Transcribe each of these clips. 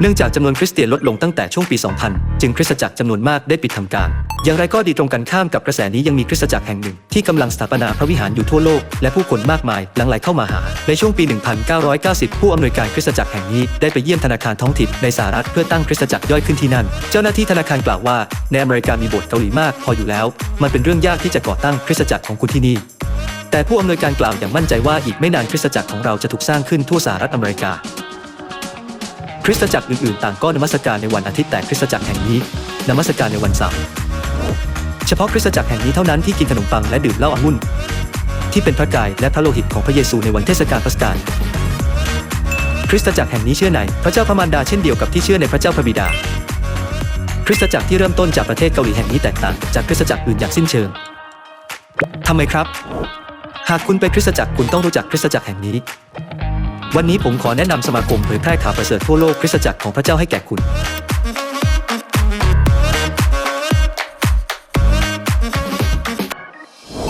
เนื่องจากจำนวนคริสเตียนลดลงตั้งแต่ช่วงปี 2000 จึงคริสตจักรจำนวนมากได้ปิดทำการ อย่างไรก็ดีตรงกันข้ามกับกระแสนี้ยังมีคริสตจักรแห่งหนึ่ง ที่กำลังสถาปนาพระวิหารอยู่ทั่วโลก และผู้คนมากมายหลั่งไหลเข้ามาหา ในช่วงปี 1990 ผู้อำนวยการคริสตจักรแห่งนี้ได้ไปเยี่ยมธนาคารท้องถิ่นในสหรัฐเพื่อตั้งคริสตจักรย่อยขึ้นที่นั่น เจ้าหน้าที่ธนาคารกล่าวว่าในอเมริกามีโบสถ์เกาหลีมากพออยู่แล้ว มันเป็นเรื่องยากที่จะก่อตั้งคริสตจักรของคุณที่นี่แต่ผู้อำนวยการกล่าวอย่างมั่นใจว่าอีกไม่นานคริสตจักรของเราจะถูกสร้างขึ้นทั่วสหรัฐอเมริกา คริสตจักรอื่นๆ ต่างก็นมัสการในวันอาทิตย์แต่คริสตจักรแห่งนี้นมัสการในวันเสาร์เฉพาะคริสตจักรแห่งนี้เท่านั้นที่กินขนมปังและดื่มเหล้าองุ่นที่เป็นพระกายและพระโลหิตของพระเยซูในวันเทศกาลพัสกาลคริสตจักรแห่งนี้เชื่อในพระเจ้าพระมารดาเช่นเดียวกับที่เชื่อในพระเจ้าพระบิดา คริสตจักรที่เริ่มต้นจากประเทศเกาหลีแห่งนี้แตกต่างจากคริสตจักรอื่นอย่างสิ้นเชิงทำไมครับ หากคุณไปคริสตจักรคุณต้องรู้จักคริสตจักรแห่งนี้ วันนี้ผมขอแนะนำสมาคมเผยแพร่ข่าวประเสริฐทั่วโลกคริสตจักรของพระเจ้าให้แก่คุณ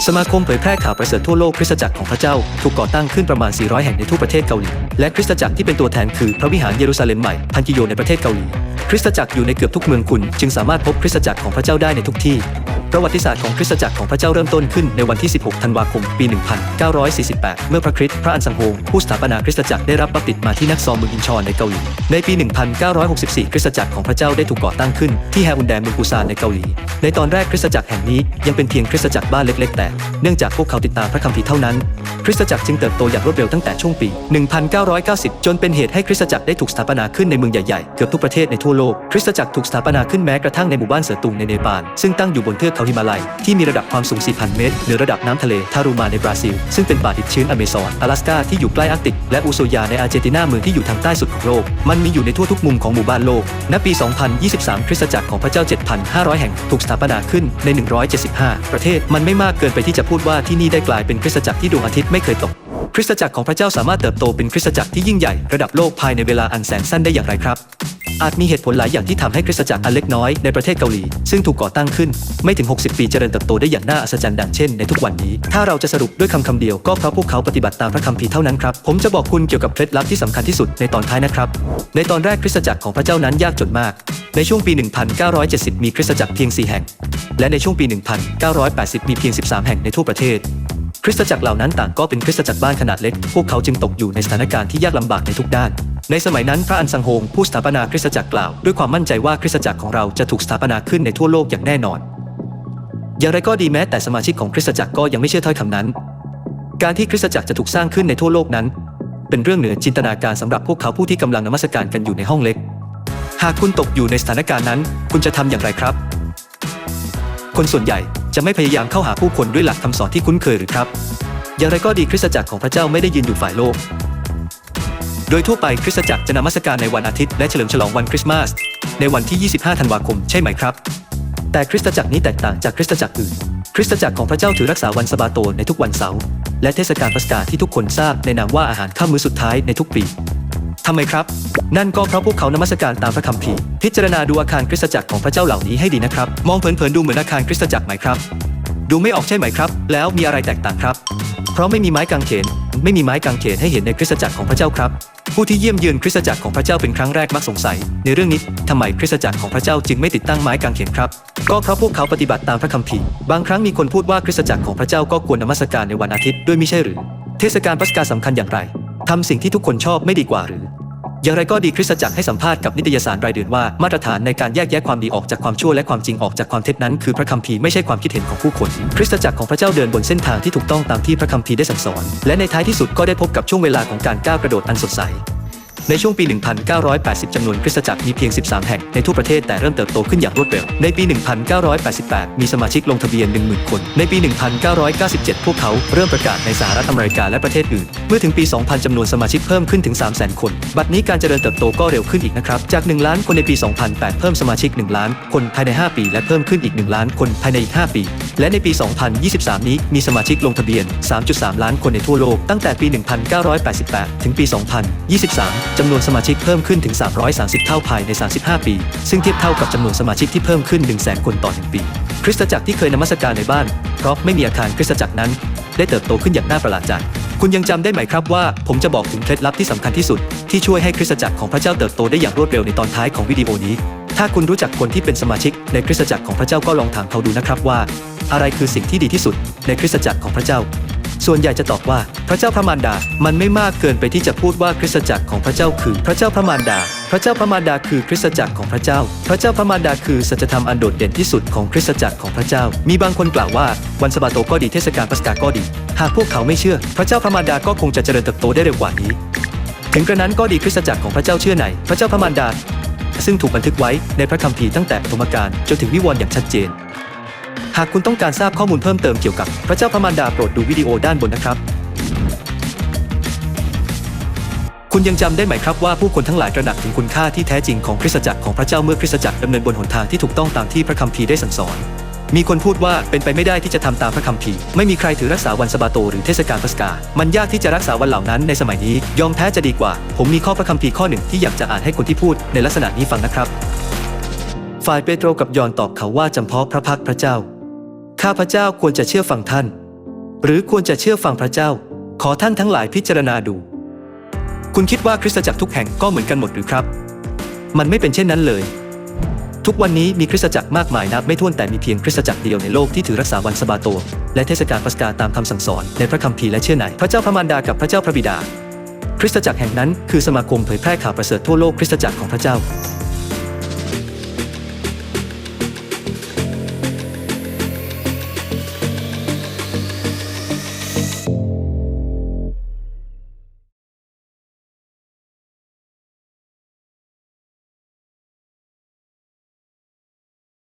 สมาคมเผยแพร่ข่าวประเสริฐทั่วโลกคริสตจักรของพระเจ้าถูกก่อตั้งขึ้นประมาณ 400 แห่งในทั่วประเทศเกาหลี และคริสตจักรที่เป็นตัวแทนคือพระวิหารเยรูซาเล็มใหม่พันกิโยในประเทศเกาหลี คริสตจักรอยู่ในเกือบทุกเมืองคุณ จึงสามารถพบคริสตจักรของพระเจ้าได้ในทุกที่ ประวัติศาสตร์ของคริสตจักรของพระเจ้าเริ่มต้นขึ้นในวันที่ 16 ธันวาคม ปี 1948 เมื่อพระคริสต์พระอันซังโฮงผู้สถาปนาคริสตจักรได้รับบัพติศมาที่นักซอมเมืองอินชอนในเกาหลี ในปี 1964 คริสตจักรของพระเจ้าได้ถูกก่อตั้งขึ้นที่แฮอุนแดเมืองปูซานในเกาหลี ในตอนแรกคริสตจักรแห่งนี้ยังเป็นเพียงคริสตจักรบ้านเล็ก ๆ แต่เนื่องจากพวกเขาติดตามพระคัมภีร์เท่านั้น คริสตจักรจึงเติบโตอย่างรวดเร็วตั้งแต่ช่วงปี 1990 จนเป็นเหตุให้คริสตจักรได้ถูกสถาปนาขึ้นในเมืองใหญ่ๆเกือบทุกประเทศในทั่วโลกคริสตจักรถูกสถาปนาขึ้นแม้กระทั่งในหมู่บ้านเสือตุงในเนปาลซึ่งตั้งอยู่บนเทือกเขาหิมาลัย ที่มีระดับความสูง 4,000 เมตรเหนือระดับน้ำทะเลทารูมาในบราซิล ซึ่งเป็นป่าดิบชื้นอเมซอนอลาสกาที่อยู่ใกล้อาร์กติก และอูโซยาในอาร์เจนตินาเมืองที่อยู่ทางใต้สุดของโลก มันมีอยู่ในทั่วทุกมุมของหมู่บ้านโลก ณ ปี 2023 คริสตจักรของพระเจ้า 7,500 แห่งถูกสถาปนาขึ้นใน 175 ประเทศ มันไม่มากเกินไปที่จะพูดว่าที่นี่ได้กลายเป็นคริสตจักรที่ดวงอาทิตย์ไม่เคยตกคริสตจักรของพระเจ้าสามารถเติบโตเป็นคริสตจักรที่ยิ่งใหญ่ระดับโลกภายในเวลาอันแสนสั้นได้อย่างไรครับ อาจมีเหตุผลหลายอย่างที่ทำให้คริสตจักรอันเล็กน้อยในประเทศเกาหลี ซึ่งถูกก่อตั้งขึ้นไม่ถึง 60 ปีเจริญเติบโตได้อย่างน่าอัศจรรย์ดังเช่นในทุกวันนี้ ถ้าเราจะสรุปด้วยคำคำเดียวก็เพราะพวกเขาปฏิบัติตามพระคัมภีร์เท่านั้นครับ ผมจะบอกคุณเกี่ยวกับเคล็ดลับที่สำคัญที่สุดในตอนท้ายนะครับ ในตอนแรกคริสตจักรของพระเจ้านั้นยากจนมาก ในช่วงปี 1970 มีคริสตจักรเพียง 4 แห่ง และในช่วงปี 1980 มีเพียง 13 แห่งในทั่วประเทศคริสตจักรเหล่านั้นต่างก็เป็นคริสตจักรบ้านขนาดเล็ก พวกเขาจึงตกอยู่ในสถานการณ์ที่ยากลำบากในทุกด้าน ในสมัยนั้นพระอันซังโฮงผู้สถาปนาคริสตจักรกล่าว ด้วยความมั่นใจว่าคริสตจักรของเราจะถูกสถาปนาขึ้นในทั่วโลกอย่างแน่นอน อย่างไรก็ดีแม้แต่สมาชิกของคริสตจักรก็ยังไม่เชื่อถ้อยคำนั้น การที่คริสตจักรจะถูกสร้างขึ้นในทั่วโลกนั้น เป็นเรื่องเหนือจินตนาการสำหรับพวกเขาผู้ที่กำลังนมัสการกันอยู่ในห้องเล็ก หากคุณตกอยู่ในสถานการณ์นั้น คุณจะทำอย่างไรครับ คนส่วนใหญ่จะไม่พยายามเข้าหาผู้คนด้วยหลักคำสอนที่คุ้นเคยหรือครับ อย่างไรก็ดีคริสตจักรของพระเจ้าไม่ได้ยืนอยู่ฝ่ายโลก โดยทั่วไปคริสตจักรจะนมัสการในวันอาทิตย์และเฉลิมฉลองวันคริสต์มาส ในวันที่ 25 ธันวาคมใช่ไหมครับ แต่คริสตจักรนี้แตกต่างจากคริสตจักรอื่น คริสตจักรของพระเจ้าถือรักษาวันสะบาโตในทุกวันเสาร์และเทศกาลปัสกาที่ทุกคนทราบในนามว่าอาหารข้ามมื้อสุดท้ายในทุกปีทำไมครับ นั่นก็เพราะพวกเขานมัสการตามพระคัมภีร์ พิจารณาดูอาคารคริสตจักรของพระเจ้าเหล่านี้ให้ดีนะครับ มองเผินๆดูเหมือนอาคารคริสตจักรไหมครับ ดูไม่ออกใช่ไหมครับ แล้วมีอะไรแตกต่างครับ เพราะไม่มีไม้กางเขน ไม่มีไม้กางเขนให้เห็นในคริสตจักรของพระเจ้าครับ ผู้ที่เยี่ยมเยือนคริสตจักรของพระเจ้าเป็นครั้งแรกมักสงสัย ในเรื่องนี้ทำไมคริสตจักรของพระเจ้าจึงไม่ติดตั้งไม้กางเขนครับ ก็เพราะพวกเขาปฏิบัติตามพระคัมภีร์ บางครั้งมีคนพูดว่าคริสตจักรของพระเจ้าก็ควรนมัสการในวันอาทิตย์ด้วยมิใช่หรือ เทศกาลพัสกาสำคัญอย่างไรทำสิ่งที่ทุกคนชอบไม่ดีกว่าหรือ อย่างไรก็ดีคริสตจักรให้สัมภาษณ์กับนิตยสารรายเดือนว่ามาตรฐานในการแยกแยะความดีออกจากความชั่วและความจริงออกจากความเท็จนั้นคือพระคัมภีร์ไม่ใช่ความคิดเห็นของผู้คนคริสตจักรของพระเจ้าเดินบนเส้นทางที่ถูกต้องตามที่พระคัมภีร์ได้สั่งสอน และในท้ายที่สุดก็ได้พบกับช่วงเวลาของการก้าวกระโดดอันสดใส ในช่วงปี 1980 จำนวนคริสตจักรมีเพียง 13 แห่งในทั่วประเทศแต่เริ่มเติบโตขึ้นอย่างรวดเร็ว ในปี 1988 มีสมาชิกลงทะเบียน 10,000 คน ในปี 1997 พวกเขาเริ่มประกาศในสหรัฐอเมริกาและประเทศอื่น เมื่อถึงปี 2000 จำนวนสมาชิกเพิ่มขึ้นถึง 300,000 คน บัดนี้การเจริญเติบโตก็เร็วขึ้นอีกนะครับ จาก 1 ล้านคนในปี 2008 เพิ่มสมาชิก 1 ล้าน คนภายใน 5 ปี และเพิ่มขึ้นอีก 1 ล้านคนภายในอีก 5 ปี และในปี 2023 นี้มีสมาชิกลงทะเบียน 3.3 ล้านคนในทั่วโลกตั้งแต่ปี 1988 ถึงปี 2023จำนวนสมาชิกเพิ่มขึ้นถึง 330 เท่าภายใน 35 ปี ซึ่งเทียบเท่ากับจำนวนสมาชิกที่เพิ่มขึ้น 100,000 คนต่อ 1 ปี คริสตจักรที่เคยนมัสการในบ้าน เพราะไม่มีอาคารคริสตจักรนั้น ได้เติบโตขึ้นอย่างน่าประหลาดใจคุณยังจำได้ไหมครับว่า ผมจะบอกถึงเคล็ดลับที่สำคัญที่สุด ที่ช่วยให้คริสตจักรของพระเจ้าเติบโตได้อย่างรวดเร็วในตอนท้ายของวิดีโอนี้ ถ้าคุณรู้จักคนที่เป็นสมาชิก ในคริสตจักรของพระเจ้าก็ลองถามเขาดูนะครับว่า อะไรคือสิ่งที่ดีที่สุด ในคริสตจักรของพระเจ้า ส่วนใหญ่จะตอบว่าพระเจ้าพระมารดา มันไม่มากเกินไปที่จะพูดว่าคริสตจักรของพระเจ้าคือพระเจ้าพระมารดา พระเจ้าพระมารดาคือคริสตจักรของพระเจ้า พระเจ้าพระมารดาคือสัจธรรมอันโดดเด่นที่สุดของคริสตจักรของพระเจ้า มีบางคนกล่าวว่าวันสะบาโตก็ดีเทศกาลปัสกาก็ดี หากพวกเขาไม่เชื่อ พระเจ้าพระมารดาก็คงจะเจริญเติบโตได้เร็วกว่านี้ ถึงกระนั้นก็ดีคริสตจักรของพระเจ้าเชื่อในพระเจ้าพระมารดา ซึ่งถูกบันทึกไว้ในพระคัมภีร์ตั้งแต่ปฐมกาลจนถึงวิวรณ์อย่างชัดเจน หากคุณต้องการทราบข้อมูลเพิ่มเติมเกี่ยวกับพระเจ้าพระมารดาโปรดดูวิดีโอด้านบนนะครับ คุณยังจำได้ไหมครับว่าผู้คนทั้งหลายตระหนักถึงคุณค่าที่แท้จริงของคริสตจักรของพระเจ้าเมื่อคริสตจักรดำเนินบนหนทางที่ถูกต้องตามที่พระคัมภีร์ได้สั่งสอนมีคนพูดว่าเป็นไปไม่ได้ที่จะทำตามพระคัมภีร์ ไม่มีใครถือรักษาวันสะบาโตหรือเทศกาลพัสกา มันยากที่จะรักษาวันเหล่านั้นในสมัยนี้ ยอมแพ้จะดีกว่า ผมมีข้อพระคัมภีร์ข้อหนึ่งที่อยากจะอ่านให้คนที่พูดในลักษณะนี้ฟังนะครับ ฝ่ายเปโตรกับยอนตอบเขาว่าจำเพาะพระพักพระเจ้า ข้าพระเจ้าควรจะเชื่อฟังท่าน หรือควรจะเชื่อฟังพระเจ้า ขอท่านทั้งหลายพิจารณาดู คุณคิดว่าคริสตจักรทุกแห่งก็เหมือนกันหมดหรือครับ มันไม่เป็นเช่นนั้นเลย ทุกวันนี้มีคริสตจักรมากมายนับไม่ถ้วนแต่มีเพียงคริสตจักรเดียวในโลกที่ถือรักษาวันสบาโต และเทศกาลปัสกาตามคำสั่งสอนในพระคัมภีร์และเชื่อในพระเจ้าพระมารดากับพระเจ้าพระบิดา คริสตจักรแห่งนั้นคือสมาคมเผยแพร่ข่าวประเสริฐทั่วโลกคริสตจักรของพระเจ้า